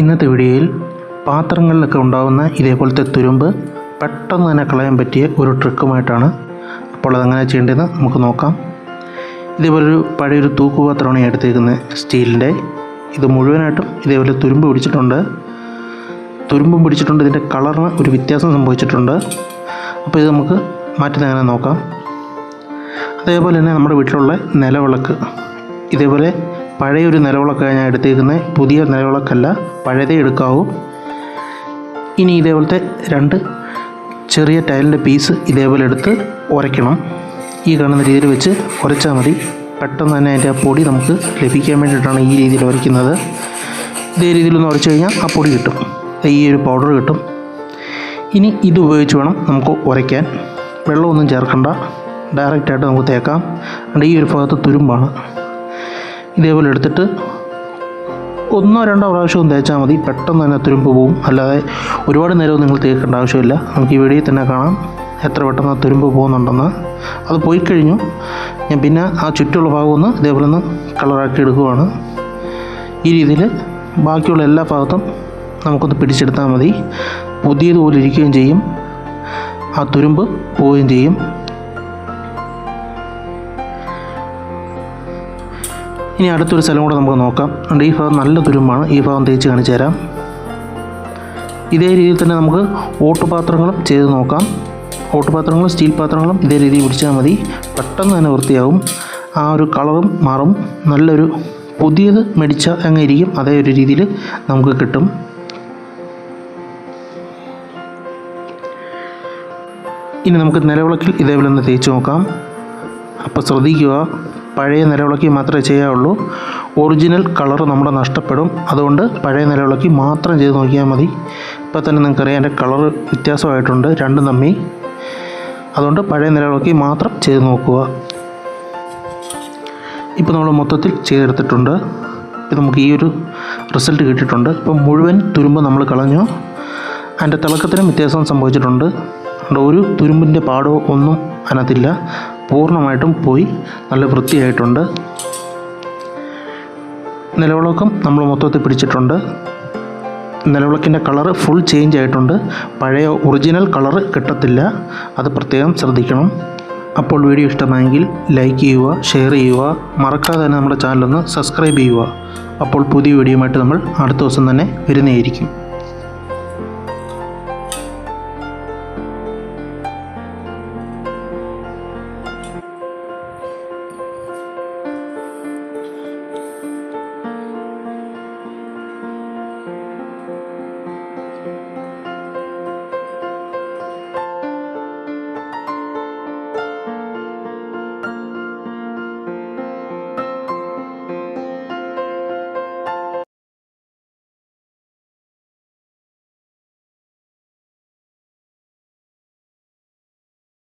ഇന്നത്തെ വീഡിയോയിൽ പാത്രങ്ങളിലൊക്കെ ഉണ്ടാകുന്ന ഇതേപോലത്തെ തുരുമ്പ് പെട്ടെന്ന് തന്നെ കളയാൻ പറ്റിയ ഒരു ട്രിക്കുമായിട്ടാണ് അപ്പോൾ അതെങ്ങനെ ചെയ്യേണ്ടതെന്ന് നമുക്ക് നോക്കാം. ഇതേപോലൊരു പഴയൊരു തൂക്കുപാത്രമാണ് ഞാൻ എടുത്തേക്കുന്നത് സ്റ്റീലിന്റെ. ഇത് മുഴുവനായിട്ടും ഇതേപോലെ തുരുമ്പ് പിടിച്ചിട്ടുണ്ട്. തുരുമ്പും പിടിച്ചിട്ടുണ്ട്. ഇതിന്റെ കളറിന് ഒരു വ്യത്യാസം സംഭവിച്ചിട്ടുണ്ട്. അപ്പോൾ ഇത് നമുക്ക് മാറ്റി എങ്ങനെ നോക്കാം. അതേപോലെ തന്നെ നമ്മുടെ വീട്ടിലുള്ള നിലവിളക്ക്. ഇതേപോലെ പഴയൊരു നിലവിളക്കാണ് ഞാൻ എടുത്തേക്കുന്നത് പുതിയ നിലവിളക്കല്ല പഴയതേ എടുക്കാവൂ. ഇനി ഇതേപോലത്തെ രണ്ട് ചെറിയ ടൈലിന്റെ പീസ് ഇതേപോലെ എടുത്ത് ഉരയ്ക്കണം. ഈ കാണുന്ന രീതിയിൽ വെച്ച് ഉരച്ചാൽ മതി. പെട്ടെന്ന് തന്നെ അതിന്റെ ആ പൊടി നമുക്ക് ലഭിക്കാൻ വേണ്ടിയിട്ടാണ് ഈ രീതിയിൽ ഉരയ്ക്കുന്നത്. ഇതേ രീതിയിലൊന്ന് ഉരച്ചു കഴിഞ്ഞാൽ ആ പൊടി കിട്ടും. ഈ ഒരു പൗഡർ കിട്ടും. ഇനി ഇത് ഉപയോഗിച്ച് വേണം നമുക്ക് ഉരയ്ക്കാൻ. വെള്ളമൊന്നും ചേർക്കണ്ട. ഡയറക്റ്റായിട്ട് നമുക്ക് തേക്കാം. ഈ ഒരു ഭാഗത്ത് തുരുമ്പാണ്. ഇതേപോലെ എടുത്തിട്ട് ഒന്നോ രണ്ടോ പ്രാവശ്യവും തേച്ചാൽ മതി. പെട്ടെന്ന് തന്നെ തുരുമ്പ് പോവും. അല്ലാതെ ഒരുപാട് നേരവും നിങ്ങൾ തേക്കേണ്ട ആവശ്യമില്ല. നമുക്ക് ഈ വീഡിയോയിൽ തന്നെ കാണാം. എത്ര പെട്ടെന്ന് തുരുമ്പ് പോകുന്നുണ്ടെന്ന്. അത് പോയി കഴിഞ്ഞു. ഞാൻ പിന്നെ ആ ചുറ്റുള്ള ഭാഗം ഒന്ന് ഇതേപോലെ ഒന്ന് കളറാക്കി എടുക്കുവാണ്. ഈ രീതിയിൽ ബാക്കിയുള്ള എല്ലാ ഭാഗത്തും നമുക്കൊന്ന് പിടിച്ചെടുത്താൽ മതി. പുതിയതുപോലെ ഇരിക്കുകയും ചെയ്യും. ആ തുരുമ്പ് പോവുകയും ചെയ്യും. ഇനി അടുത്തൊരു സ്ഥലം കൂടെ നമുക്ക് നോക്കാം. അതുകൊണ്ട് ഈ ഭാഗം നല്ല തുരുമ്പാണ്. ഈ ഭാഗം തേച്ച് കാണിച്ചു തരാം. ഇതേ രീതിയിൽ തന്നെ നമുക്ക് ഓട്ടുപാത്രങ്ങളും ചെയ്ത് നോക്കാം. ഓട്ടുപാത്രങ്ങളും സ്റ്റീൽ പാത്രങ്ങളും ഇതേ രീതിയിൽ പിടിച്ചാൽ മതി. പെട്ടെന്ന് തന്നെ വൃത്തിയാവും. ആ ഒരു കളറും മാറും. നല്ലൊരു പുതിയത് മേടിച്ച അങ്ങ് ഇരിക്കും. അതേ ഒരു രീതിയിൽ നമുക്ക് കിട്ടും. ഇനി നമുക്ക് നിലവിളക്കിൽ ഇതേപോലെ ഒന്ന് തേച്ച് നോക്കാം. അപ്പോൾ ശ്രദ്ധിക്കുക. പഴയ നിലവിളക്കി മാത്രമേ ചെയ്യാവുള്ളൂ. ഒറിജിനൽ കളർ നമ്മുടെ നഷ്ടപ്പെടും. അതുകൊണ്ട് പഴയ നിലവിളക്കി മാത്രം ചെയ്ത് നോക്കിയാൽ മതി. ഇപ്പോൾ തന്നെ നിങ്ങൾക്കറിയാം എന്റെ കളർ വ്യത്യാസമായിട്ടുണ്ട്. രണ്ടും തമ്മി അതുകൊണ്ട് പഴയ നിലവിളക്കി മാത്രം ചെയ്ത് നോക്കുക. ഇപ്പോൾ നമ്മൾ മൊത്തത്തിൽ ചെയ്തെടുത്തിട്ടുണ്ട്. ഇപ്പം നമുക്ക് ഈ ഒരു റിസൾട്ട് കിട്ടിയിട്ടുണ്ട്. ഇപ്പം മുഴുവൻ തുരുമ്പ് നമ്മൾ കളഞ്ഞു. അതിന്റെ തിളക്കത്തിനും വ്യത്യാസം സംഭവിച്ചിട്ടുണ്ട്. അതുകൊണ്ട് ഒരു തുരുമ്പിന്റെ പാടോ ഒന്നും അതിനകത്തില്ല. പൂർണമായിട്ടും പോയി. നല്ല വൃത്തിയായിട്ടുണ്ട്. നിലവിളക്കം നമ്മൾ മൊത്തത്തിൽ പിടിച്ചിട്ടുണ്ട്. നിലവിളക്കിന്റെ കളറ് ഫുൾ ചേഞ്ച് ആയിട്ടുണ്ട്. പഴയ ഒറിജിനൽ കളറ് കിട്ടത്തില്ല. അത് പ്രത്യേകം ശ്രദ്ധിക്കണം. അപ്പോൾ വീഡിയോ ഇഷ്ടമായെങ്കിൽ ലൈക്ക് ചെയ്യുക ഷെയർ ചെയ്യുക. മറക്കാതെ തന്നെ നമ്മുടെ ചാനലൊന്ന് സബ്സ്ക്രൈബ് ചെയ്യുക. അപ്പോൾ പുതിയ വീഡിയോയുമായിട്ട് നമ്മൾ അടുത്ത ദിവസം തന്നെ വരുന്നതായിരിക്കും.